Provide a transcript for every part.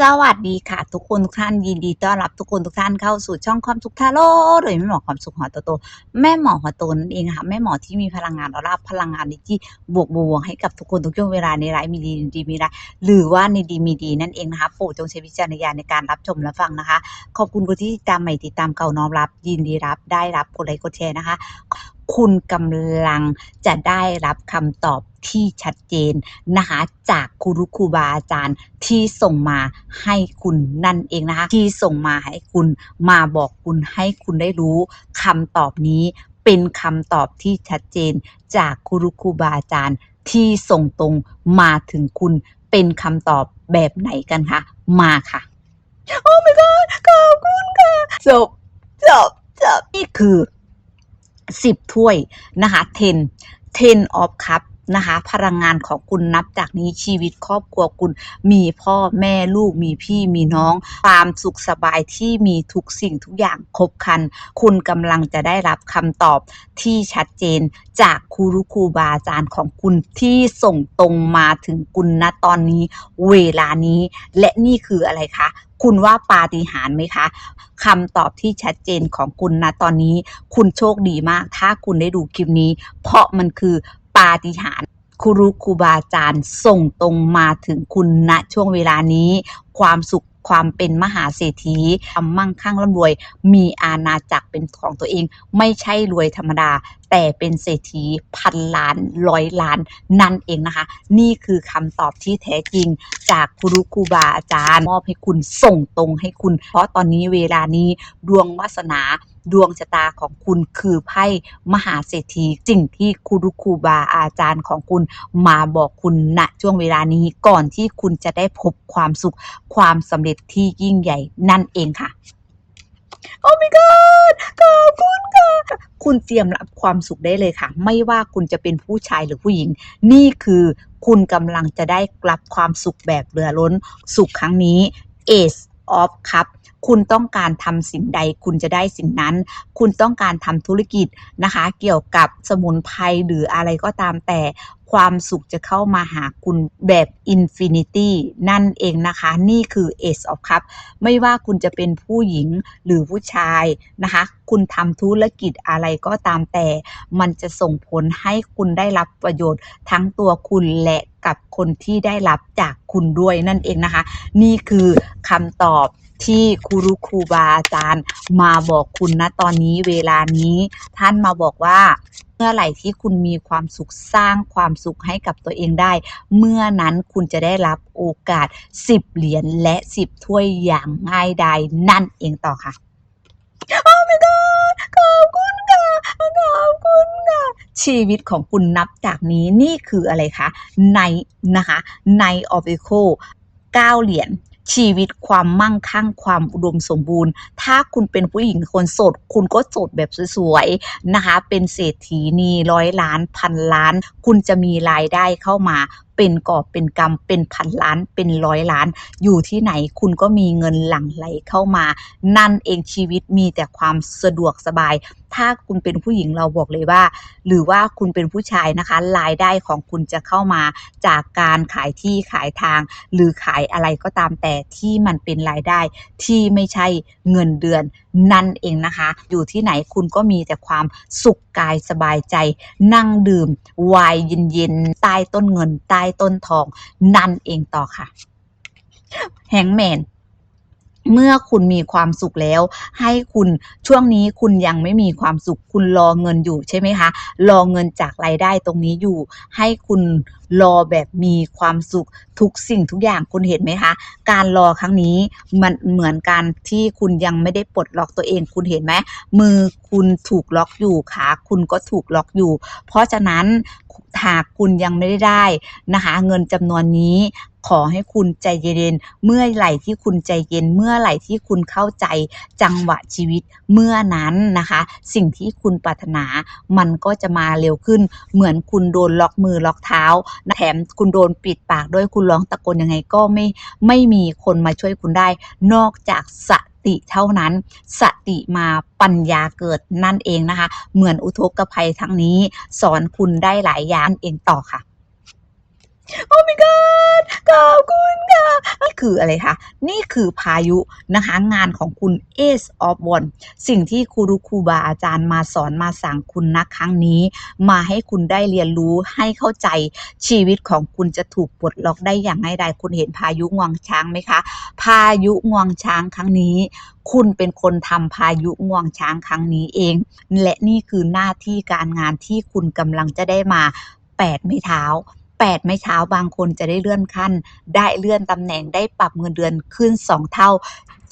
สวัสดีค่ะ ทุกคนทุกท่านยินดีต้อนรับทุกคนทุกท่านเข้าสู่ช่องความสุขทาโร่โดยแม่หมอความสุขหัวโตโตแม่หมอหัวโตนั่นเองค่ะแม่หมอที่มีพลังงานออร่าพลังงานที่บวกบวกให้กับทุกคนทุกช่วงเวลาในไลฟ์มีดีดีมีร้ายหรือว่าในดีมีดีนั่นเองนะคะโปรดจงใช้วิจารณญาณในการรับชมและฟังนะคะ ขอบคุณคนที่ติดตามใหม่ติดตามเก่าน้อมรับ ยินดีรับได้รับกดไลค์กดแชร์นะคะ คุณกำลังจะได้รับคำตอบที่ชัดเจนนะคะ จากครูรุครูบาอาจารย์ที่ส่งมาให้คุณนั่นเองนะคะ ที่ส่งมาให้คุณมาบอกคุณให้คุณได้รู้คำตอบนี้เป็นคำตอบที่ชัดเจน จากครูรุครูบาอาจารย์ที่ส่งตรงมาถึงคุณเป็นคำตอบแบบไหนกันคะมาค่ะโอ้ my god ขอบคุณค่ะจบจบจบนี่คือ สิบถ้วยนะคะ 10 10 of cup นะคะ พลังงานของคุณนับจากนี้ชีวิตครอบครัวคุณมีพ่อแม่ลูกมีพี่มีน้อง ความสุขสบายที่มีทุกสิ่งทุกอย่างครบครัน คุณกำลังจะได้รับคำตอบที่ชัดเจนจากครูรุครูบาอาจารย์ของคุณที่ส่งตรงมาถึงคุณณตอนนี้เวลานี้ และนี่คืออะไรคะคุณว่าปาฏิหาริย์ไหมคะคำตอบที่ชัดเจนของคุณณตอนนี้ คุณโชคดีมาก ถ้าคุณได้ดูคลิปนี้ เพราะมันคือ ปาฏิหาริย์ครูครูบาอาจารย์ส่งตรงมาถึงคุณณช่วงเวลานี้ ความสุขความเป็นมหาเศรษฐีความมั่งคั่งร่ำรวย มีอาณาจักรเป็นของตัวเอง ไม่ใช่รวยธรรมดา แต่เป็นเศรษฐีพันล้านร้อยล้านนั่นเองนะคะ นี่คือคำตอบที่แท้จริง จากครูครูบาอาจารย์ มอบให้คุณส่งตรงให้คุณ เพราะตอนนี้เวลานี้ดวงวาสนาดวงชะตาของคุณคือไพ่มหาเศรษฐีสิ่งที่ครูครูบาอาจารย์ของคุณมาบอกคุณณช่วงเวลานี้ก่อนที่คุณจะได้พบความสุขความสำเร็จที่ยิ่งใหญ่นั่นเองค่ะโอ้ my god ขอบคุณค่ะ คุณเตรียมรับความสุขได้เลยค่ะ ไม่ว่าคุณจะเป็นผู้ชายหรือผู้หญิง นี่คือคุณกำลังจะได้รับความสุขแบบเรือล้น สุขครั้งนี้ Ace of Cup คุณต้องการทำสิ่งใดคุณจะได้สิ่งนั้น คุณต้องการทำธุรกิจนะคะ เกี่ยวกับสมุนไพรหรืออะไรก็ตามแต่ความสุขจะเข้ามาหาคุณแบบ Infinity นั่นเองนะคะ นี่คือ Ace of Cup ไม่ว่าคุณจะเป็นผู้หญิงหรือผู้ชายนะคะ คุณทำธุรกิจอะไรก็ตามแต่ มันจะส่งผลให้คุณได้รับประโยชน์ทั้งตัวคุณและกับคนที่ได้รับจากคุณด้วยนั่นเองนะคะ นี่คือคำตอบ ที่ครูรุครูบาอาจารย์มาบอกคุณณตอนนี้เวลานี้ท่านมาบอกว่าเมื่อไหร่ที่คุณมีความสุขสร้างความสุขให้กับตัวเองได้ เมื่อนั้นคุณจะได้รับโอกาส 10 เหรียญและ 10 ถ้วยอย่างง่ายดายนั่นเองต่อค่ะโอ้ my god ขอบคุณค่ะขอบคุณค่ะชีวิตของคุณนับจากนี้นี่คืออะไรคะในนะคะในออฟฟิโคเก้าเหรียญ ชีวิตความมั่งคั่งความอุดมสมบูรณ์ ถ้าคุณเป็นผู้หญิงคนโสด คุณก็โสดแบบสวยๆนะคะ เป็นเศรษฐีนีร้อยล้านพันล้าน คุณจะมีรายได้เข้ามาเป็นกอบเป็นกำเป็นพันล้านเป็นร้อยล้าน อยู่ที่ไหนคุณก็มีเงินหลั่งไหลเข้ามา นั่นเองชีวิตมีแต่ความสะดวกสบาย ถ้าคุณเป็นผู้หญิงเราบอกเลยว่า หรือว่าคุณเป็นผู้ชายนะคะรายได้ของคุณจะเข้ามาจากการขายที่ขายทาง หรือขายอะไรก็ตามแต่ที่มันเป็นรายได้ที่ไม่ใช่เงินเดือนนั่นเองนะคะ อยู่ที่ไหนคุณก็มีแต่ความสุขกายสบายใจ นั่งดื่มวน์เย็นๆใต้ต้นเงินใต้ต้นทอง นั่นเองต่อค่ะ แฮงแมน เมื่อคุณมีความสุขแล้ว ให้คุณช่วงนี้คุณยังไม่มีความสุข คุณรอเงินอยู่ใช่ไหมคะ รอเงินจากรายได้ตรงนี้อยู่ ให้คุณรอแบบมีความสุขทุกสิ่งทุกอย่างคุณเห็นไหมคะ การรอครั้งนี้มันเหมือนการที่คุณยังไม่ได้ปลดล็อกตัวเองคุณเห็นไหมมือคุณถูกล็อกอยู่ขาคุณก็ถูกล็อกอยู่ เพราะฉะนั้น หากคุณยังไม่ได้ได้นะคะ เงินจำนวนนี้ขอให้คุณใจเย็น เมื่อไหร่ที่คุณใจเย็น เมื่อไหร่ที่คุณเข้าใจจังหวะชีวิตเมื่อนั้นนะคะ สิ่งที่คุณปรารถนามันก็จะมาเร็วขึ้น เหมือนคุณโดนล็อกมือล็อกเท้า แถมคุณโดนปิดปากด้วยคุณร้องตะโกนยังไงก็ไม่ไม่มีคนมาช่วยคุณได้ นอกจากส ติเท่านั้น สติมาปัญญาเกิดนั่นเองนะคะ เหมือนอุทกภัยทั้งนี้ สอนคุณได้หลายอย่างเองต่อค่ะ โอ้ my god ขอบคุณค่ะนี่คืออะไรคะ นี่คือพายุนะคะ งานของคุณ Ace of w a n d สิ่งที่ครูรูครูบาอาจารย์มาสอนมาสั่งคุณณครั้งนี้ มาให้คุณได้เรียนรู้ให้เข้าใจชีวิตของคุณจะถูกปลดล็อกได้อย่างง่ายดายคุณเห็นพายุงวงช้างไหมคะ พายุงวงช้างครั้งนี้ คุณเป็นคนทำพายุงวงช้างครั้งนี้เอง และนี่คือหน้าที่การงานที่คุณกำลังจะได้มา8ไม้เท้า 8 ไม่เช้าบางคนจะได้เลื่อนขั้น ได้เลื่อนตำแหน่งได้ปรับเงินเดือนขึ้น 2 เท่า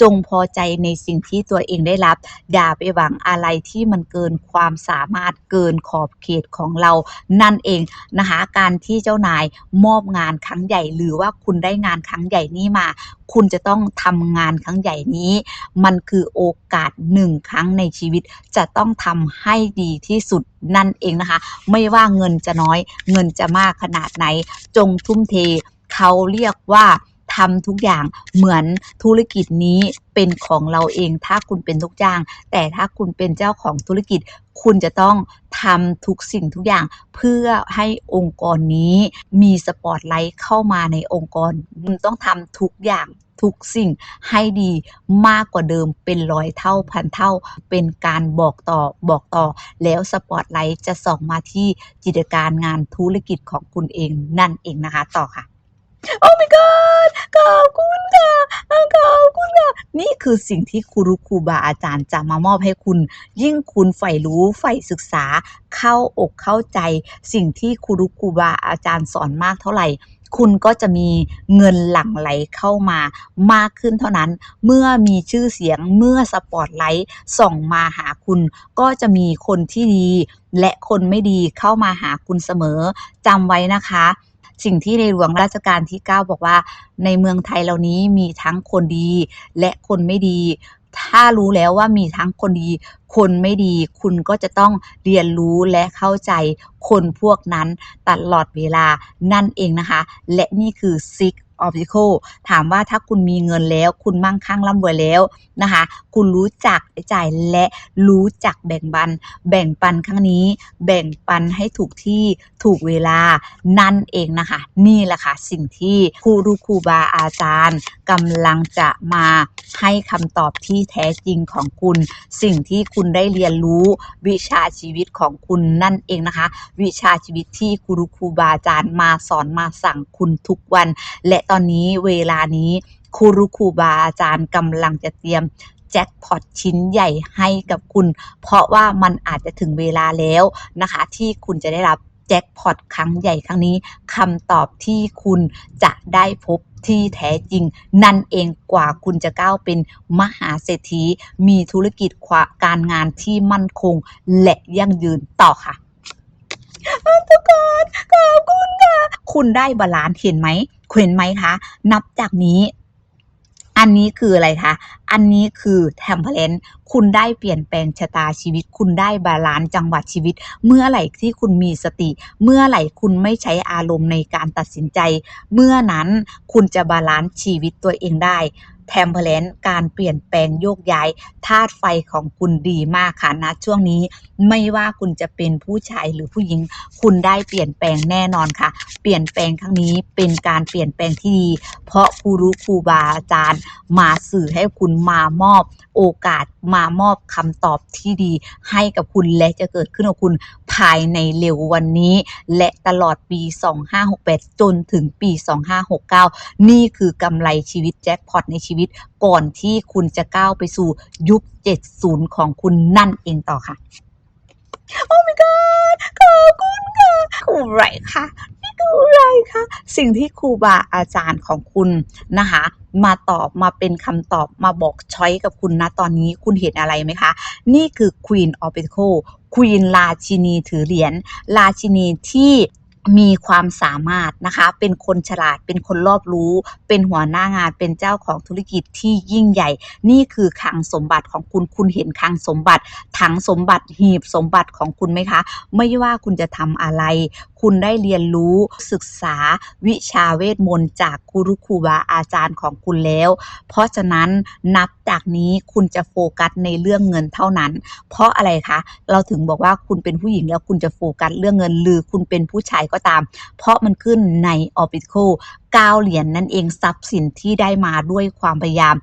จงพอใจในสิ่งที่ตัวเองได้รับ อย่าไปหวังอะไรที่มันเกินความสามารถเกินขอบเขตของเรา นั่นเองนะคะการที่เจ้านายมอบงานครั้งใหญ่ หรือว่าคุณได้งานครั้งใหญ่นี้มา คุณจะต้องทำงานครั้งใหญ่นี้ มันคือโอกาสหนึ่งครั้งในชีวิต จะต้องทำให้ดีที่สุดนั่นเองนะคะ ไม่ว่าเงินจะน้อย เงินจะมากขนาดไหน จงทุ่มเท เขาเรียกว่า ทำทุกอย่างเหมือนธุรกิจนี้เป็นของเราเอง ถ้าคุณเป็นทุกอย่าง แต่ถ้าคุณเป็นเจ้าของธุรกิจ คุณจะต้องทำทุกสิ่งทุกอย่าง เพื่อให้องค์กรนี้มีสปอตไลท์เข้ามาในองค์กรคุณต้องทำทุกอย่างทุกสิ่งให้ดีมากกว่าเดิมเป็นร้อยเท่าพันเท่า เป็นการบอกต่อบอกต่อ แล้วสปอตไลท์จะส่องมาที่กิจการงานธุรกิจของคุณเองนั่นเองนะคะ ต่อค่ะ โอ้ my god ขอบคุณค่ะขอบคุณค่ะ นี่คือสิ่งที่ครูรุครูบาอาจารย์จะมามอบให้คุณ ยิ่งคุณใฝ่รู้ใฝ่ศึกษา เข้าอกเข้าใจ สิ่งที่ครูรุครูบาอาจารย์สอนมากเท่าไหร่คุณก็จะมีเงินหลั่งไหลเข้ามามากขึ้นเท่านั้น เมื่อมีชื่อเสียงเมื่อสปอตไลท์ส่องมาหาคุณ ก็จะมีคนที่ดี และคนไม่ดีเข้ามาหาคุณเสมอจำไว้นะคะ สิ่งที่ในหลวงราชการที่ 9 บอกว่า ในเมืองไทยเหล่านี้มีทั้งคนดีและคนไม่ดี ถ้ารู้แล้วว่ามีทั้งคนดี คนไม่ดี คุณก็จะต้องเรียนรู้และเข้าใจคนพวกนั้นตลอดเวลานั่นเองนะคะ และนี่คือซิก obstacle ถามว่าถ้าคุณมีเงินแล้ว คุณมั่งคั่งร่ำรวยแล้วนะคะ คุณรู้จักจ่ายและรู้จักแบ่งบัน แบ่งปันครั้งนี้ แบ่งปันให้ถูกที่ถูกเวลานั่นเองนะคะ นี่แหละค่ะสิ่งที่ครูรูครูบาอาจารย์กำลังจะมาให้คำตอบที่แท้จริงของคุณ สิ่งที่คุณได้เรียนรู้วิชาชีวิตของคุณนั่นเองนะคะ วิชาชีวิตที่ครูรูครูบาอาจารย์มาสอนมาสั่งคุณทุกวันและตอนนี้เวลานี้ครูรูครูบาอาจารย์กำลังจะเตรียมแจ็คพอตชิ้นใหญ่ให้กับคุณ เพราะว่ามันอาจจะถึงเวลาแล้วนะคะ ที่คุณจะได้รับแจ็คพอตครั้งใหญ่ครั้งนี้คำตอบที่คุณจะได้พบที่แท้จริง นั่นเองกว่าคุณจะก้าวเป็นมหาเศรษฐี มีธุรกิจการงานที่มั่นคง และยั่งยืนต่อค่ะ ทุกคนขอบคุณค่ะ คุณได้บาลานซ์เห็นไหมเห็นไหมคะ นับจากนี้อันนี้คืออะไรคะ อันนี้คือแทมเพลนคุณได้เปลี่ยนแปลงชะตาชีวิต คุณได้บาลานซ์จังหวะชีวิต เมื่อไหร่ที่คุณมีสติ เมื่อไหร่คุณไม่ใช้อารมณ์ในการตัดสินใจ เมื่อนั้นคุณจะบาลานซ์ชีวิตตัวเองได้ แทมเพลนการเปลี่ยนแปลงโยกย้ายธาตุไฟของคุณดีมากค่ะนะช่วงนี้ไม่ว่าคุณจะเป็นผู้ชายหรือผู้หญิง คุณได้เปลี่ยนแปลงแน่นอนค่ะ เปลี่ยนแปลงครั้งนี้เป็นการเปลี่ยนแปลงที่ดี เพราะครูรู้ครูบาอาจารย์ มาสื่อให้คุณมามอบโอกาสมามอบคำตอบที่ดีให้กับคุณและจะเกิดขึ้นกับคุณภายในเร็ววันนี้ และตลอดปี 2568 จนถึงปี 2569 นี่คือกำไรชีวิตแจ็คพอตในชีวิต ก่อนที่คุณจะก้าวไปสู่ยุค 70 ของคุณนั่นเองต่อค่ะ โอ้ my god ขอบคุณค่ะครูไรค่ะ คืออะไรคะสิ่งที่ครูบาอาจารย์ของคุณนะคะมาตอบมาเป็นคำตอบมาบอกช้อยกับคุณนะตอนนี้คุณเห็นอะไรไหมคะ นี่คือ Queen of Pentacles Queen ราชินีถือเหรียญราชินีที่ มีความสามารถนะคะ เป็นคนฉลาด เป็นคนรอบรู้ เป็นหัวหน้างาน เป็นเจ้าของธุรกิจที่ยิ่งใหญ่ นี่คือคลังสมบัติของคุณ คุณเห็นคลังสมบัติ ถังสมบัติ หีบสมบัติของคุณไหมคะ ไม่ว่าคุณจะทำอะไร คุณได้เรียนรู้ศึกษาวิชาเวทมนต์จากครูรุครูบาอาจารย์ของคุณแล้ว เพราะฉะนั้นนับจากนี้คุณจะโฟกัสในเรื่องเงินเท่านั้น เพราะอะไรคะ เราถึงบอกว่าคุณเป็นผู้หญิงแล้วคุณจะโฟกัสเรื่องเงินหรือคุณเป็นผู้ชายก็ก็ตาม เพราะมันขึ้นใน Orbital 9 เหรียญนั่นเองทรัพย์สินที่ได้มาด้วยความพยายาม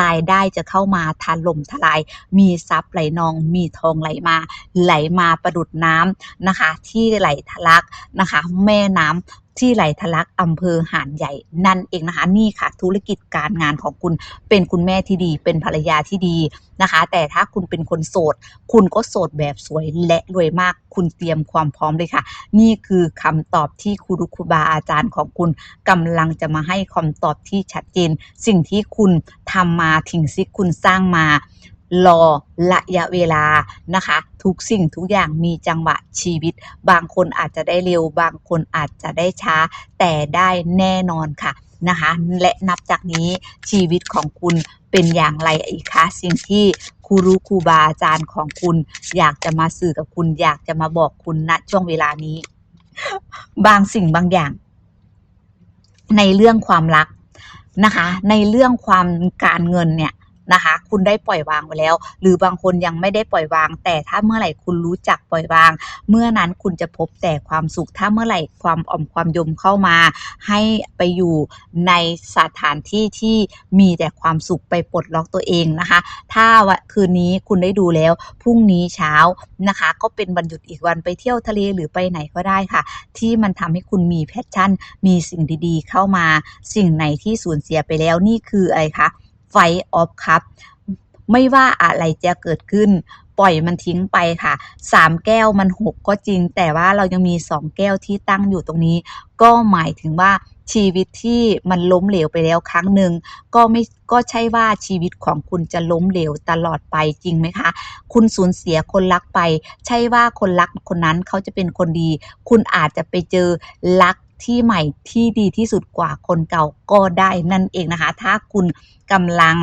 รายได้จะเข้ามาถล่มทลาย มีทรัพย์ไหลนอง มีทองไหลมา ไหลมาประดุดน้ำนะคะ ที่ไหลทะลักนะคะ แม่น้ำที่ไหลทะลักอำเภอหาดใหญ่นั่นเองนะคะนี่ค่ะ ธุรกิจการงานของคุณเป็นคุณแม่ที่ดี เป็นภรรยาที่ดีนะคะ แต่ถ้าคุณเป็นคนโสด คุณก็โสดแบบสวยและรวยมากคุณเตรียมความพร้อมเลยค่ะ นี่คือคำตอบที่ครูรุครูบาอาจารย์ของคุณกำลังจะมาให้คำตอบที่ชัดเจน สิ่งที่คุณทำมาถึงที่คุณสร้างมารอระยะเวลานะคะ ทุกสิ่งทุกอย่างมีจังหวะชีวิต บางคนอาจจะได้เร็ว บางคนอาจจะได้ช้า แต่ได้แน่นอนค่ะนะคะ และนับจากนี้ชีวิตของคุณเป็นอย่างไรอีกคะสิ่งที่ครูรู้ครูบาอาจารย์ของคุณ อยากจะมาสื่อกับคุณ อยากจะมาบอกคุณณช่วงเวลานี้ บางสิ่งบางอย่าง ในเรื่องความรักนะคะ ในเรื่องความการเงินเนี่ย นะคะ คุณได้ปล่อยวางไปแล้ว หรือบางคนยังไม่ได้ปล่อยวาง แต่ถ้าเมื่อไหร่คุณรู้จักปล่อยวาง เมื่อนั้นคุณจะพบแต่ความสุข ถ้าเมื่อไหร่ความอ่อมความยมเข้ามา ให้ไปอยู่ในสถานที่ที่มีแต่ความสุขไปปลดล็อกตัวเองนะคะ ถ้าวันคืนนี้คุณได้ดูแล้วพรุ่งนี้เช้านะคะ ก็เป็นวันหยุดอีกวันไปเที่ยวทะเลหรือไปไหนก็ได้ค่ะ ที่มันทำให้คุณมีแพชชั่น มีสิ่งดีๆ เข้ามา สิ่งไหนที่สูญเสียไปแล้วนี่คืออะไรคะ ไฟออฟคัพไม่ว่าอะไรจะเกิดขึ้น ปล่อยมันทิ้งไปค่ะสามแก้วมันหกก็จริง แต่ว่าเรายังมีสองแก้วที่ตั้งอยู่ตรงนี้ ก็หมายถึงว่าชีวิตที่มันล้มเหลวไปแล้วครั้งหนึ่งก็ไม่ก็ใช่ว่าชีวิตของคุณจะล้มเหลวตลอดไปจริงไหมคะ คุณสูญเสียคนรักไป ใช่ว่าคนรักคนนั้นเขาจะเป็นคนดี คุณอาจจะไปเจอรักที่ใหม่ที่ดีที่สุดกว่าคนเก่าก็ได้นั่นเองนะคะ ถ้าคุณ กำลัง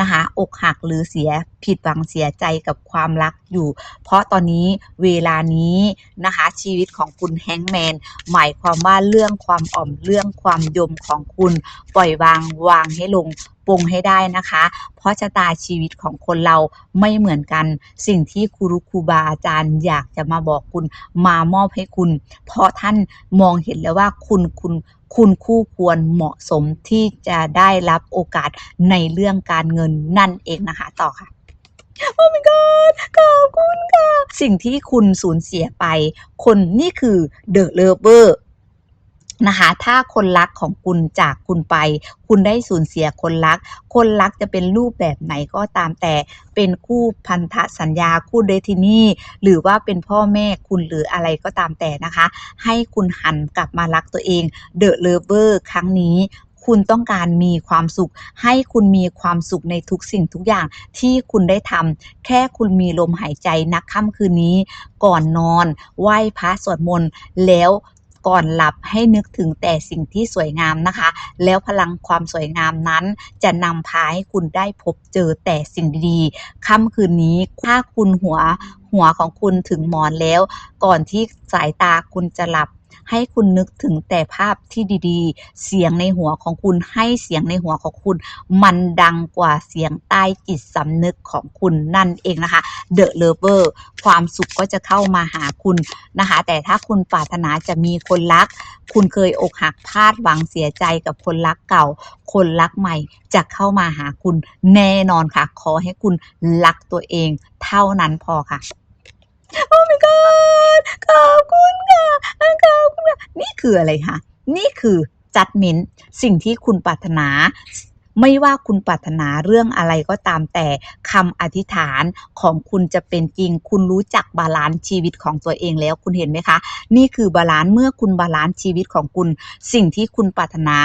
นะคะอกหักหรือเสียผิดหวังเสียใจกับความรักอยู่ เพราะตอนนี้เวลานี้นะคะชีวิตของคุณแฮงแมนหมายความว่าเรื่องความอ่อมเรื่องความยมของคุณปล่อยวางวางให้ลงปลงให้ได้นะคะ เพราะชะตาชีวิตของคนเราไม่เหมือนกัน สิ่งที่ครูรุครูบาอาจารย์อยากจะมาบอกคุณมามอบให้คุณ เพราะท่านมองเห็นแล้วว่าคุณคุณ คุณคู่ควรเหมาะสมที่จะได้รับโอกาสในเรื่องการเงินนั่นเองนะคะ ต่อค่ะโอ้ my god ขอบคุณค่ะ สิ่งที่คุณสูญเสียไป คนนี่คือเดอะเลเวอร์ นะคะ ถ้าคนรักของคุณจากคุณไป คุณได้สูญเสียคนรัก คนรักจะเป็นรูปแบบไหนก็ตามแต่เป็นคู่พันธสัญญาคู่เดทินี่หรือว่าเป็นพ่อแม่คุณหรืออะไรก็ตามแต่นะคะ ให้คุณหันกลับมารักตัวเอง The Lover ครั้งนี้คุณต้องการมีความสุข ให้คุณมีความสุขในทุกสิ่งทุกอย่างที่คุณได้ทำแค่คุณมีลมหายใจนักค่ำคืนนี้ ก่อนนอน ไหว้พระสวดมนต์แล้ว ก่อนหลับให้นึกถึงแต่สิ่งที่สวยงามนะคะ แล้วพลังความสวยงามนั้น จะนำพาให้คุณได้พบเจอแต่สิ่งดีๆค่ำคืนนี้ถ้าคุณหัวหัวของคุณถึงหมอนแล้ว ก่อนที่สายตาคุณจะหลับ ให้คุณนึกถึงแต่ภาพที่ดีๆ เสียงในหัวของคุณให้เสียงในหัวของคุณ มันดังกว่าเสียงใต้จิตสำนึกของคุณนั่นเองนะคะ The Lover ความสุขก็จะเข้ามาหาคุณนะคะ แต่ถ้าคุณปรารถนาจะมีคนรัก คุณเคยอกหักพลาดหวังเสียใจกับคนรักเก่า คนรักใหม่จะเข้ามาหาคุณแน่นอนค่ะ ขอให้คุณรักตัวเองเท่านั้นพอค่ะ โอ้ my god ขอบคุณค่ะขอบคุณค่ะนี่คืออะไรคะนี่คือจัดเมนสิ่งที่คุณปรารถนา ไม่ว่าคุณปรารถนาเรื่องอะไรก็ตามแต่คำอธิษฐานของคุณจะเป็นจริง คุณรู้จักบาลานซ์ชีวิตของตัวเองแล้วคุณเห็นไหมคะ นี่คือบาลานซ์เมื่อคุณบาลานซ์ชีวิตของคุณ สิ่งที่คุณปรารถนา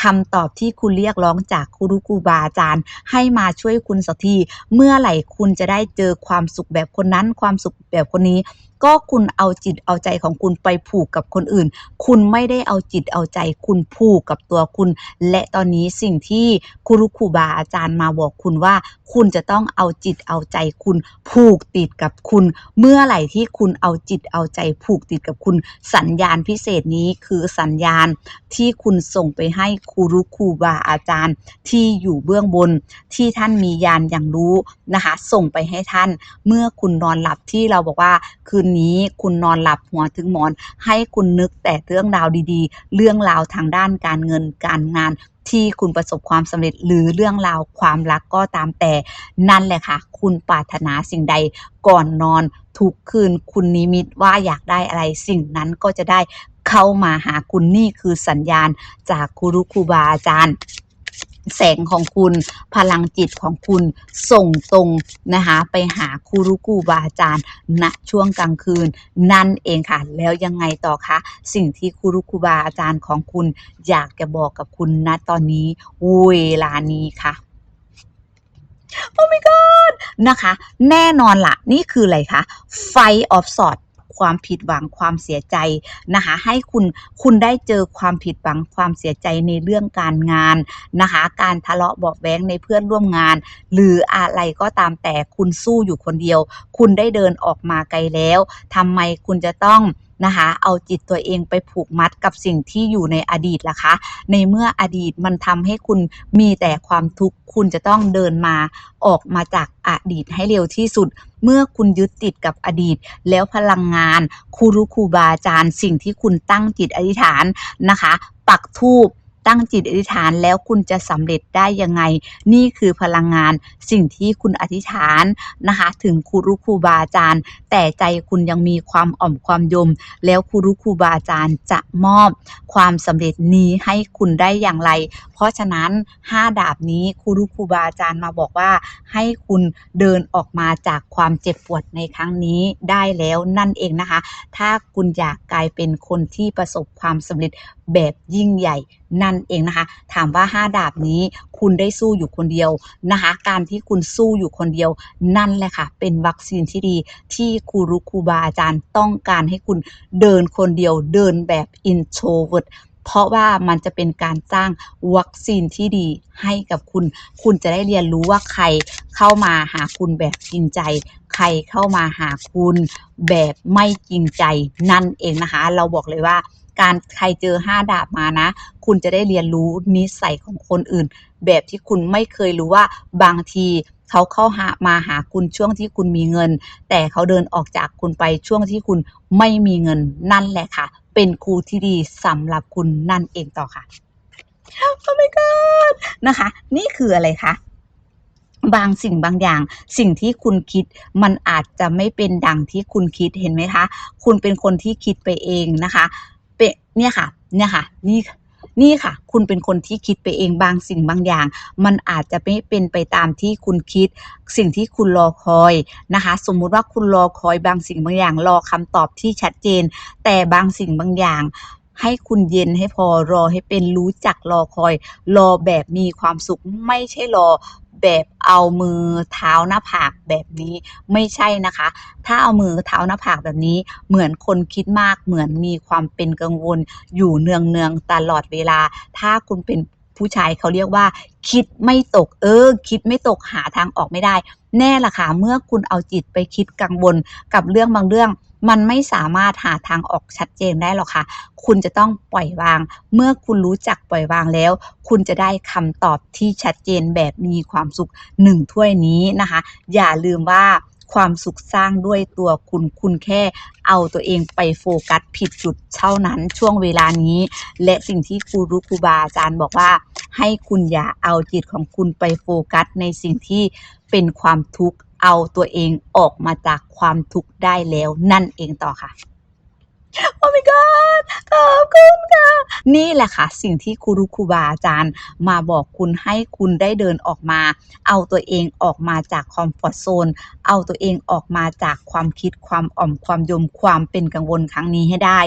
คำตอบที่คุณเรียกร้องจากครูครูบาอาจารย์ ให้มาช่วยคุณสักที เมื่อไหร่คุณจะได้เจอความสุขแบบคนนั้น ความสุขแบบคนนี้ ก็คุณเอาจิตเอาใจของคุณไปผูกกับคนอื่น คุณไม่ได้เอาจิตเอาใจ คุณผูกกับตัวคุณ และตอนนี้สิ่งที่ครูครูบาอาจารย์มาบอกคุณว่า คุณจะต้องเอาจิตเอาใจคุณผูกติดกับคุณ เมื่อไหร่ที่คุณเอาจิตเอาใจผูกติดกับคุณ สัญญาณพิเศษนี้คือสัญญาณที่คุณส่งไปให้ครูครูบาอาจารย์ที่อยู่เบื้องบนที่ท่านมียานอย่างรู้นะคะส่งไปให้ท่าน เมื่อคุณนอนหลับที่เราบอกว่าคืนนี้คุณนอนหลับหัวถึงหมอน ให้คุณนึกแต่เรื่องราวดีๆ เรื่องราวทางด้านการเงินการงานที่คุณประสบความสำเร็จหรือเรื่องราวความรักก็ตามแต่ นั่นแหละค่ะ คุณปรารถนาสิ่งใดก่อนนอน ทุกคืนคุณนิมิตว่าอยากได้อะไรสิ่งนั้นก็จะได้เข้ามาหาคุณนี่คือสัญญาณจากครูรุครูบาอาจารย์ แสงของคุณพลังจิตของคุณส่งตรงนะคะไปหาครูรุคูบาอาจารย์ณช่วงกลางคืน นั่นเองค่ะ แล้วยังไงต่อคะ สิ่งที่ครูรุคูบาอาจารย์ของคุณ อยากจะบอกกับคุณณตอนนี้เวลานี้ค่ะโอ้ my god นะคะ แน่นอนละนี่คืออะไรคะ Fight of Swords ความผิดหวังความเสียใจนะคะให้คุณคุณได้เจอความผิดหวังความเสียใจในเรื่องการงานนะคะการทะเลาะเบาแว้งในเพื่อนร่วมงาน หรืออะไรก็ตามแต่คุณสู้อยู่คนเดียว คุณได้เดินออกมาไกลแล้วทำไมคุณจะต้อง นะคะ เอาจิตตัวเองไปผูกมัดกับสิ่งที่อยู่ในอดีตล่ะคะ ในเมื่ออดีตมันทำให้คุณมีแต่ความทุกข์คุณจะต้องเดินมาออกมาจากอดีตให้เร็วที่สุด เมื่อคุณยึดติดกับอดีต แล้วพลังงานครูรุครูบาอาจารย์ สิ่งที่คุณตั้งจิตอธิษฐานนะคะ ปักธูป ตั้งจิตอธิษฐานแล้วคุณจะสำเร็จได้ยังไง นี่คือพลังงานสิ่งที่คุณอธิษฐานนะคะถึงครูรุครูบาอาจารย์ แต่ใจคุณยังมีความอ่อมความยม แล้วครูรุครูบาอาจารย์จะมอบความสำเร็จนี้ให้คุณได้อย่างไร เพราะฉะนั้น 5 ดาบนี้ครูรุครูบาอาจารย์มาบอกว่า ให้คุณเดินออกมาจากความเจ็บปวดในครั้งนี้ได้แล้วนั่นเองนะคะ ถ้าคุณอยากกลายเป็นคนที่ประสบความสำเร็จแบบยิ่งใหญ่ นั่นเองนะคะ ถามว่า 5 ดาบนี้คุณได้สู้อยู่คนเดียวนะคะ การที่คุณสู้อยู่คนเดียว นั่นแหละค่ะ เป็นวัคซีนที่ดีที่ครูรุครูบาอาจารย์ต้องการให้คุณเดินคนเดียวเดินแบบ introvert เพราะว่ามันจะเป็นการสร้างวัคซีนที่ดีให้กับคุณ คุณจะได้เรียนรู้ว่าใครเข้ามาหาคุณแบบจริงใจ ใครเข้ามาหาคุณแบบไม่จริงใจนั่นเองนะคะ เราบอกเลยว่า การใครเจอ5ดาบมานะ คุณจะได้เรียนรู้นิสัยของคนอื่น แบบที่คุณไม่เคยรู้ว่าบางทีเขาเข้าหามาหาคุณช่วงที่คุณมีเงิน แต่เขาเดินออกจากคุณไปช่วงที่คุณไม่มีเงินนั่นแหละค่ะ เป็นครูที่ดีสำหรับคุณนั่นเองต่อค่ะโอ้ my god นะคะ นี่คืออะไรคะบางสิ่งบางอย่างสิ่งที่คุณคิดมันอาจจะไม่เป็นดังที่คุณคิดเห็นไหมคะ คุณเป็นคนที่คิดไปเองนะคะ เป็นเนี่ยค่ะเนี่ยค่ะนี่นี่ค่ะ คุณเป็นคนที่คิดไปเองบางสิ่งบางอย่าง มันอาจจะไม่เป็นไปตามที่คุณคิด สิ่งที่คุณรอคอยนะคะ สมมุติว่าคุณรอคอยบางสิ่งบางอย่างรอคำตอบที่ชัดเจน แต่บางสิ่งบางอย่าง ให้คุณเย็นให้พอรอให้เป็นรู้จักรอคอย รอแบบมีความสุขไม่ใช่รอแบบเอามือเท้าหน้าผากแบบนี้ไม่ใช่นะคะ ถ้าเอามือเท้าหน้าผากแบบนี้ เหมือนคนคิดมากเหมือนมีความเป็นกังวล อยู่เนืองๆตลอดเวลา ถ้าคุณเป็นผู้ชายเขาเรียกว่า คิดไม่ตกเออ คิดไม่ตกหาทางออกไม่ได้ แน่ล่ะค่ะเมื่อคุณเอาจิตไปคิดกังวลกับเรื่องบางเรื่อง มันไม่สามารถหาทางออกชัดเจนได้หรอกค่ะ คุณจะต้องปล่อยวาง เมื่อคุณรู้จักปล่อยวางแล้ว คุณจะได้คำตอบที่ชัดเจนแบบมีความสุขหนึ่งถ้วยนี้นะคะ อย่าลืมว่า ความสุขสร้างด้วยตัวคุณคุณแค่เอาตัวเองไปโฟกัสผิดจุดเท่านั้นช่วงเวลานี้ และสิ่งที่ครูรุครูบาอาจารย์บอกว่า ให้คุณอย่าเอาจิตของคุณไปโฟกัสในสิ่งที่เป็นความทุกข์เอาตัวเองออกมาจากความทุกข์ได้แล้วนั่นเองต่อค่ะ โอ้ my god ขอบคุณค่ะ นี่แหละค่ะ สิ่งที่ครูรุครูบาอาจารย์มาบอกคุณให้คุณได้เดินออกมา เอาตัวเองออกมาจากคอมฟอร์ตโซน เอาตัวเองออกมาจากความคิดความอ่อมความยมความเป็นกังวลครั้งนี้ให้ได้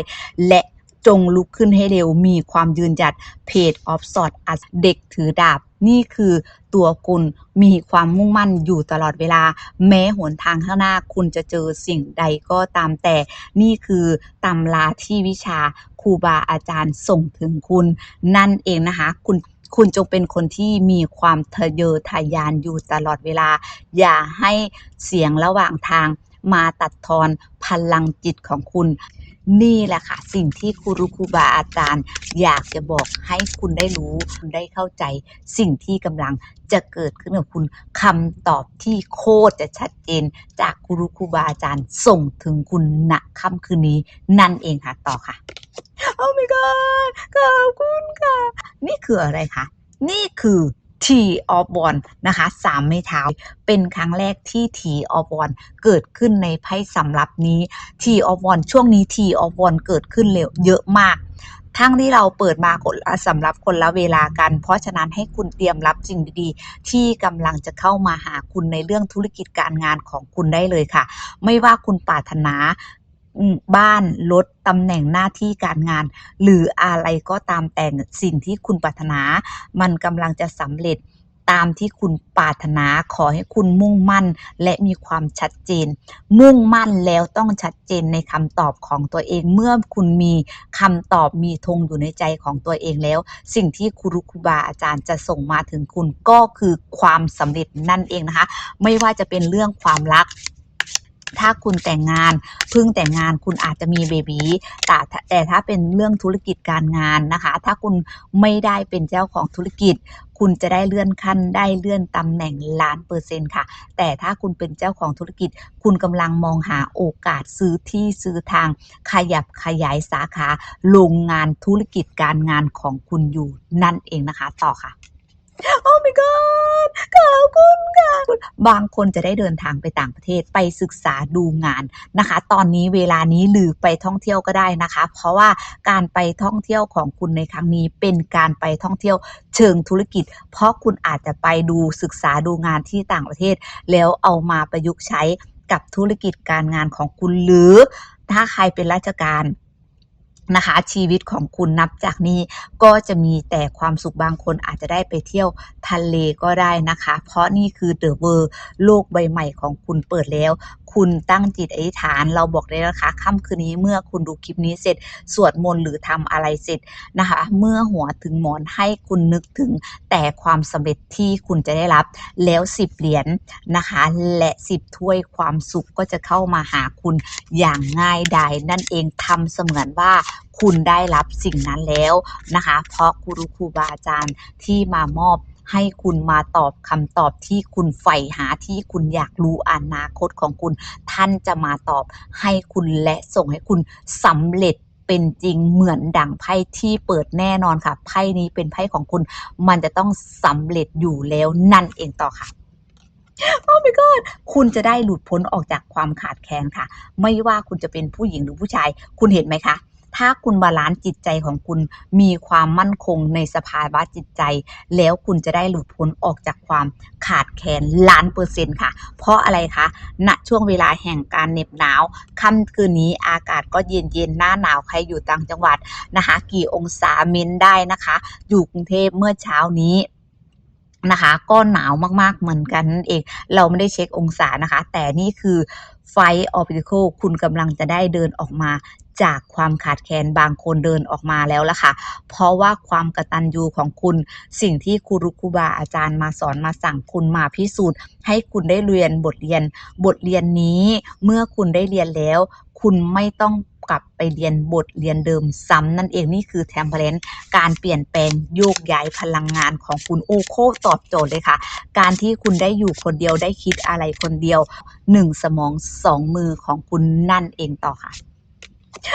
และจงลุกขึ้นให้เร็วมีความยืนหยัดเพจออฟสอดอัดเด็กถือดาบ นี่คือตัวคุณมีความมุ่งมั่นอยู่ตลอดเวลา แม้หนทางข้างหน้าคุณจะเจอสิ่งใดก็ตามแต่ นี่คือตำราที่วิชาครูบาอาจารย์ส่งถึงคุณ นั่นเองนะคะ คุณคุณจงเป็นคนที่มีความทะเยอทะยานอยู่ตลอดเวลา อย่าให้เสียงระหว่างทางมาตัดทอนพลังจิตของคุณ นี่แหละค่ะ สิ่งที่ครูครูบาอาจารย์ อยากจะบอกให้คุณได้รู้ คุณได้เข้าใจ สิ่งที่กำลังจะเกิดขึ้นกับคุณคำตอบที่โคตรจะชัดเจน จากครูครูบาอาจารย์ส่งถึงคุณณค่ำคืนนี้ นั่นเองค่ะต่อค่ะโอ้ my god ขอบคุณค่ะ นี่คืออะไรคะนี่คือ T of w a n นะคะสามไม้เท้า เป็นครั้งแรกที่ T of w a n เกิดขึ้นในไพ่สำรับนี้ T of w a n ช่วงนี้ T of w a n เกิดขึ้นเร็วเยอะมากทั้งที่เราเปิดมาคนสำหรับคนละเวลากัน เพราะฉะนั้นให้คุณเตรียมรับสิ่งดีๆ ที่กำลังจะเข้ามาหาคุณในเรื่องธุรกิจการงานของคุณได้เลยค่ะ ไม่ว่าคุณปรารถนา บ้านรถตำแหน่งหน้าที่การงาน หรืออะไรก็ตามแต่สิ่งที่คุณปรารถนา มันกำลังจะสำเร็จตามที่คุณปรารถนาขอให้คุณมุ่งมั่นและมีความชัดเจน มุ่งมั่นแล้วต้องชัดเจนในคำตอบของตัวเอง เมื่อคุณมีคำตอบมีธงอยู่ในใจของตัวเองแล้ว สิ่งที่ครูครูบาอาจารย์จะส่งมาถึงคุณก็คือความสำเร็จนั่นเองนะคะ ไม่ว่าจะเป็นเรื่องความรัก ถ้าคุณแต่งงานเพิ่งแต่งงานคุณอาจจะมีเบบีแต่แต่ถ้าเป็นเรื่องธุรกิจการงานนะคะ ถ้าคุณไม่ได้เป็นเจ้าของธุรกิจ คุณจะได้เลื่อนขั้นได้เลื่อนตำแหน่งล้านเปอร์เซ็นต์ค่ะ แต่ถ้าคุณเป็นเจ้าของธุรกิจ คุณกำลังมองหาโอกาสซื้อที่ซื้อทาง ขยับขยายสาขาโรงงานธุรกิจการงานของคุณอยู่นั่นเองนะคะ ต่อค่ะ โอ้ my god ขอบคุณค่ะบางคนจะได้เดินทางไปต่างประเทศไปศึกษาดูงานนะคะ ตอนนี้เวลานี้หรือไปท่องเที่ยวก็ได้นะคะ เพราะว่าการไปท่องเที่ยวของคุณในครั้งนี้เป็นการไปท่องเที่ยวเชิงธุรกิจ เพราะคุณอาจจะไปดูศึกษาดูงานที่ต่างประเทศ แล้วเอามาประยุกต์ใช้กับธุรกิจการงานของคุณหรือถ้าใครเป็นราชการ นะคะ ชีวิตของคุณนับจากนี้ก็จะมีแต่ความสุขบางคนอาจจะได้ไปเที่ยวทะเลก็ได้นะคะ เพราะนี่คือเดอะเวอร์โลกใบใหม่ของคุณเปิดแล้วคุณตั้งจิตอธิษฐาน เราบอกเลยนะคะค่ำคืนนี้เมื่อคุณดูคลิปนี้เสร็จ สวดมนต์หรือทำอะไรเสร็จนะคะ เมื่อหัวถึงหมอนให้คุณนึกถึงแต่ความสำเร็จที่คุณจะได้รับแล้ว10เหรียญนะคะ และ10ถ้วยความสุขก็จะเข้ามาหาคุณอย่างง่ายดายนั่นเองทำเสมือนว่าคุณได้รับสิ่งนั้นแล้วนะคะ เพราะครูครูบาอาจารย์ที่มามอบ ให้คุณมาตอบคำตอบที่คุณใฝ่หาที่คุณอยากรู้อนาคตของคุณ ท่านจะมาตอบให้คุณและส่งให้คุณสำเร็จเป็นจริงเหมือนดังไพ่ที่เปิดแน่นอนค่ะ ไพ่นี้เป็นไพ่ของคุณ มันจะต้องสำเร็จอยู่แล้วนั่นเองต่อค่ะโอ้ my god คุณจะได้หลุดพ้นออกจากความขาดแคลนค่ะ ไม่ว่าคุณจะเป็นผู้หญิงหรือผู้ชาย คุณเห็นไหมคะ ถ้าคุณบาลานซ์จิตใจของคุณมีความมั่นคงในสภาวะจิตใจ แล้วคุณจะได้หลุดพ้นออกจากความขาดแคลนล้านเปอร์เซ็นต์ค่ะ เพราะอะไรคะณช่วงเวลาแห่งการเหน็บหนาวค่ำคืนนี้อากาศก็เย็นเย็นๆหน้าหนาวใครอยู่ต่างจังหวัดนะคะกี่องศาเมนได้นะคะ อยู่กรุงเทพเมื่อเช้านี้นะคะ ก็หนาวมากๆเหมือนกันนั่นเอง เราไม่ได้เช็คองศานะคะ แต่นี่คือ ไฟออปติคคุณกำลังจะได้เดินออกมาจากความขาดแคลนบางคนเดินออกมาแล้วล่ะค่ะ เพราะว่าความกระตันยูของคุณ สิ่งที่ครูรุคุบาอาจารย์มาสอนมาสั่งคุณมาพิสูจน์ ให้คุณได้เรียนบทเรียน บทเรียนนี้เมื่อคุณได้เรียนแล้ว คุณไม่ต้อง กลับไปเรียนบทเรียนเดิมซ้ำนั่นเองนี่คือแทมเพลนการเปลี่ยนแปลงโยกย้ายพลังงานของคุณโอโคตอบโจทย์เลยค่ะ การที่คุณได้อยู่คนเดียวได้คิดอะไรคนเดียวหนึ่งสมองสองมือของคุณนั่นเองต่อค่ะ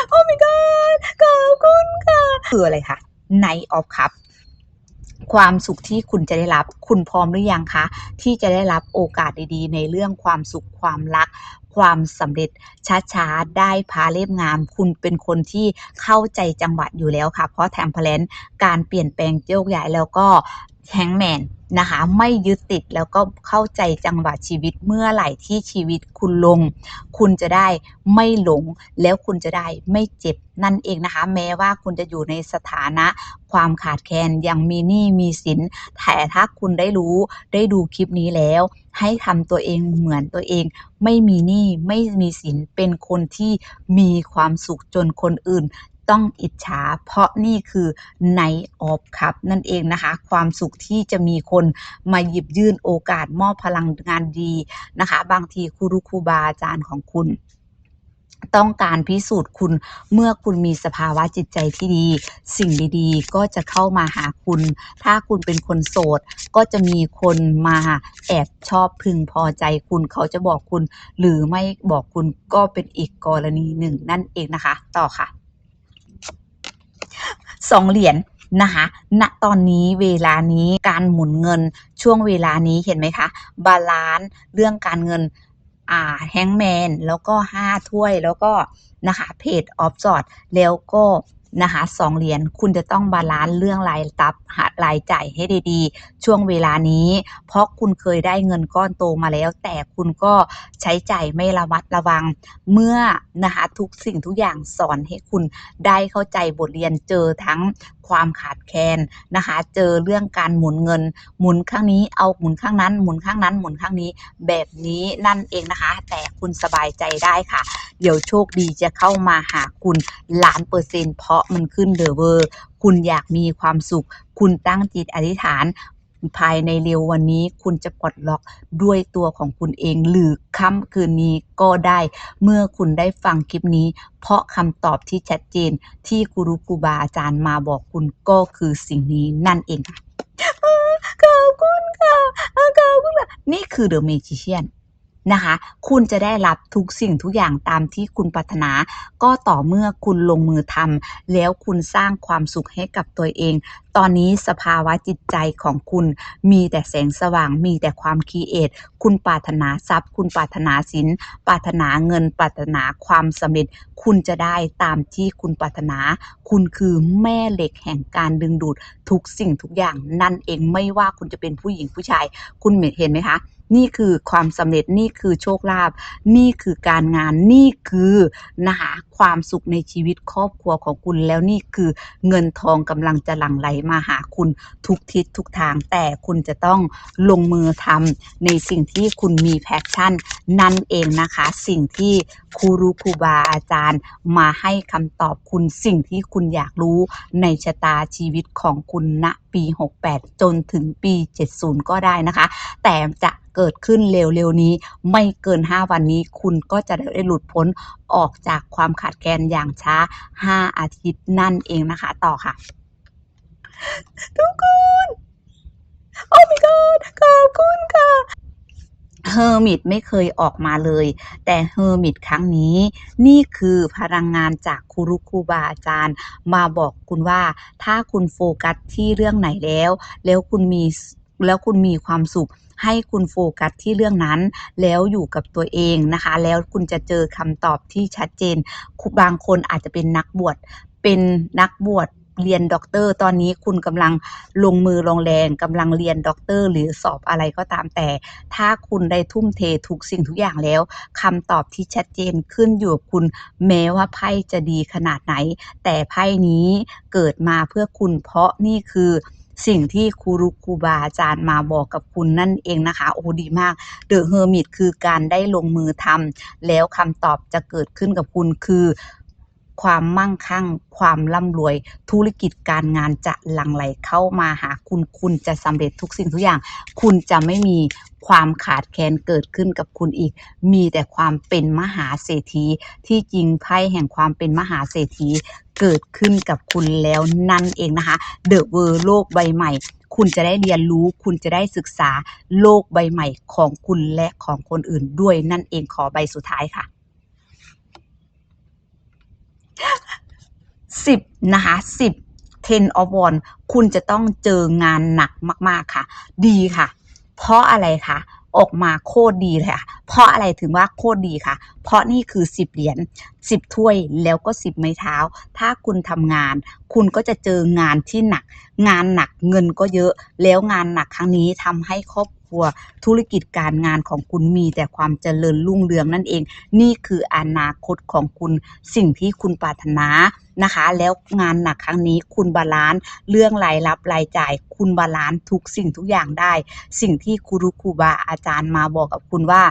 โอ้ my god ขอบคุณค่ะคืออะไรคะ Night of Cup ความสุขที่คุณจะได้รับ คุณพร้อมหรือยังคะ ที่จะได้รับโอกาสดีๆ ในเรื่องความสุขความรัก ความสำเร็จช้าๆ ได้พาเล่มงาม คุณเป็นคนที่เข้าใจจังหวะอยู่แล้วค่ะ เพราะแทมเพลนการเปลี่ยนแปลงโยกย้ายแล้วก็ แฮงแมนนะคะไม่ยึดติดแล้วก็เข้าใจจังหวะชีวิตเมื่อไหร่ที่ชีวิตคุณลง คุณจะได้ไม่หลง แล้วคุณจะได้ไม่เจ็บนั่นเองนะคะ แม้ว่าคุณจะอยู่ในสถานะ ความขาดแคลนยังมีหนี้มีสินแต่ถ้าคุณได้รู้ได้ดูคลิปนี้แล้ว ให้ทำตัวเองเหมือนตัวเอง ไม่มีหนี้ไม่มีสินเป็นคนที่มีความสุขจนคนอื่น ต้องอิจฉา เพราะนี่คือ Night of Cup นั่นเองนะคะ ความสุขที่จะมีคนมาหยิบยื่นโอกาสมอบพลังงานดีนะคะ บางทีครูรุครูบาอาจารย์ของคุณต้องการพิสูจน์คุณเมื่อคุณมีสภาวะจิตใจที่ดี สิ่งดีๆ ก็จะเข้ามาหาคุณ ถ้าคุณเป็นคนโสด ก็จะมีคนมาแอบชอบพึงพอใจคุณ เขาจะบอกคุณ หรือไม่บอกคุณก็เป็นอีกกรณีหนึ่งนั่นเองนะคะ ต่อค่ะ สองเหรียญนะคะณตอนนี้เวลานี้การหมุนเงินช่วงเวลานี้เห็นไหมคะ บาลานซ์เรื่องการเงินอ่าแฮงแมนแล้วก็ห้าถ้วยแล้วก็นะคะเพจออฟจอดแล้วก็ นะคะสองเหรียญคุณจะต้องบาลานซ์เรื่องรายรับหารายจ่ายให้ดีๆ ช่วงเวลานี้ เพราะคุณเคยได้เงินก้อนโตมาแล้ว แต่คุณก็ใช้จ่ายไม่ระมัดระวัง เมื่อนะคะทุกสิ่งทุกอย่างสอนให้คุณได้เข้าใจบทเรียนเจอทั้ง ความขาดแคลนนะคะ เจอเรื่องการหมุนเงิน หมุนข้างนี้เอาหมุนข้างนั้น หมุนข้างนั้น หมุนข้างนี้แบบนี้นั่นเองนะคะ แต่คุณสบายใจได้ค่ะ เดี๋ยวโชคดีจะเข้ามาหาคุณล้านเปอร์เซ็นต์เพราะมันขึ้นเดอเวอร์คุณอยากมีความสุข คุณตั้งจิตอธิษฐาน ภายในเร็ววันนี้คุณจะปลดล็อกด้วยตัวของคุณเอง หรือค่ำคืนนี้ก็ได้ เมื่อคุณได้ฟังคลิปนี้ เพราะคำตอบที่ชัดเจนที่ครูรุครูบาอาจารย์มาบอกคุณก็คือสิ่งนี้นั่นเองค่ะขอบคุณค่ะขอบคุณค่ะนี่คือ The Magician นะคะ คุณจะได้รับทุกสิ่งทุกอย่างตามที่คุณปรารถนา ก็ต่อเมื่อคุณลงมือทำแล้วคุณสร้างความสุขให้กับตัวเองตอนนี้สภาวะจิตใจของคุณมีแต่แสงสว่างมีแต่ความคีเอทคุณปรารถนาทรัพย์ คุณปรารถนาสินปรารถนาเงินปรารถนาความสำเร็จ คุณจะได้ตามที่คุณปรารถนา คุณคือแม่เหล็กแห่งการดึงดูดทุกสิ่งทุกอย่างนั่นเองไม่ว่าคุณจะเป็นผู้หญิงผู้ชาย คุณเห็นไหมคะนี่คือความสำเร็จนี่คือโชคลาภนี่คือการงานนี่คือนะคะ ความสุขในชีวิตครอบครัวของคุณ แล้วนี่คือเงินทองกำลังจะหลั่งไหลมาหาคุณทุกทิศทุกทาง แต่คุณจะต้องลงมือทำในสิ่งที่คุณมีแพชชั่น นั่นเองนะคะ สิ่งที่ครูรูครูบาอาจารย์ มาให้คำตอบคุณสิ่งที่คุณอยากรู้ในชะตาชีวิตของคุณณปี 68 จนถึงปี 70 ก็ได้นะคะ แต่จะเกิดขึ้นเร็วๆนี้ไม่เกิน 5 วันนี้คุณก็จะได้หลุดพ้นออกจากความขาดแคลนอย่างช้า 5 อาทิตย์นั่นเองนะคะ ต่อค่ะ ทุกคน โอ้ my god ขอบคุณค่ะ เฮอร์มิตไม่เคยออกมาเลย แต่เฮอร์มิตครั้งนี้ นี่คือพลังงานจากครูรุครูบาอาจารย์ มาบอกคุณว่าถ้าคุณโฟกัสที่เรื่องไหนแล้ว แล้วคุณมีแล้วคุณมีความสุขให้คุณโฟกัสที่เรื่องนั้น แล้วอยู่กับตัวเองนะคะ แล้วคุณจะเจอคำตอบที่ชัดเจน บางคนอาจจะเป็นนักบวชเป็นนักบวช เรียนด็อกเตอร์ตอนนี้คุณกำลังลงมือลงแรงกำลังเรียนด็อกเตอร์หรือสอบอะไรก็ตามแต่ ถ้าคุณได้ทุ่มเททุกสิ่งทุกอย่างแล้วคำตอบที่ชัดเจนขึ้นอยู่กับคุณแม้ว่าไพ่จะดีขนาดไหน แต่ไพ่นี้เกิดมาเพื่อคุณเพราะนี่คือสิ่งที่ครูรุครูบาอาจารย์มาบอกกับคุณนั่นเองนะคะ โอ้ดีมากเดอะเฮอร์มิตคือการได้ลงมือทำแล้วคำตอบจะเกิดขึ้นกับคุณคือ ความมั่งคั่ง ความร่ำรวย ธุรกิจการงานจะหลั่งไหลเข้ามาหาคุณ คุณจะสำเร็จทุกสิ่งทุกอย่าง คุณจะไม่มีความขาดแคลนเกิดขึ้นกับคุณอีก มีแต่ความเป็นมหาเศรษฐีที่จริงไพ่แห่งความเป็นมหาเศรษฐีเกิดขึ้นกับคุณแล้วนั่นเองนะคะ เดอะเวอร์โลกใบใหม่คุณจะได้เรียนรู้ คุณจะได้ศึกษาโลกใบใหม่ของคุณและของคนอื่นด้วยนั่นเองขอใบสุดท้ายค่ะ สิบนะคะสิบ ten of one คุณจะต้องเจองานหนักมากๆค่ะ ดีค่ะ เพราะอะไรคะออกมาโคตรดีเลยค่ะ เพราะอะไรถึงว่าโคตรดีค่ะ เพราะนี่คือสิบเหรียญสิบถ้วยแล้วก็สิบไม้เท้า ถ้าคุณทำงาน คุณก็จะเจองานที่หนัก งานหนักเงินก็เยอะ แล้วงานหนักครั้งนี้ทำให้ครอบ ครัว ธุรกิจการงานของคุณมีแต่ความเจริญรุ่งเรืองนั่นเอง นี่คืออนาคตของคุณสิ่งที่คุณปรารถนานะคะ แล้วงานหนักครั้งนี้คุณบาลานซ์เรื่องรายรับรายจ่าย คุณบาลานซ์ทุกสิ่งทุกอย่างได้ สิ่งที่ครูครูบาอาจารย์มาบอกกับคุณว่า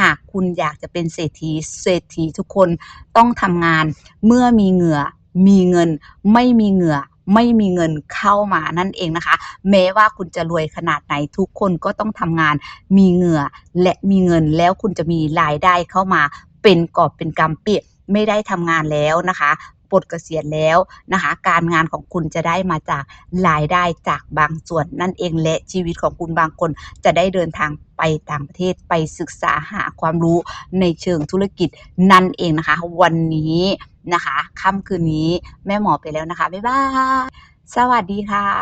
หากคุณอยากจะเป็นเศรษฐีเศรษฐีทุกคนต้องทำงานเมื่อมีเหงื่อมีเงินไม่มีเหงื่อ ไม่มีเงินเข้ามานั่นเองนะคะ แม้ว่าคุณจะรวยขนาดไหนทุกคนก็ต้องทำงานมีเหงื่อและมีเงินแล้วคุณจะมีรายได้เข้ามาเป็นกอบเป็นกำเปียไม่ได้ทำงานแล้วนะคะ ปลดเกษียณแล้วนะคะ การงานของคุณจะได้มาจากรายได้จากบางส่วนนั่นเองและชีวิตของคุณบางคนจะได้เดินทางไปต่างประเทศไปศึกษาหาความรู้ในเชิงธุรกิจนั่นเองนะคะ วันนี้นะคะค่ำคืนนี้แม่หมอไปแล้วนะคะ บ๊ายบาย สวัสดีค่ะ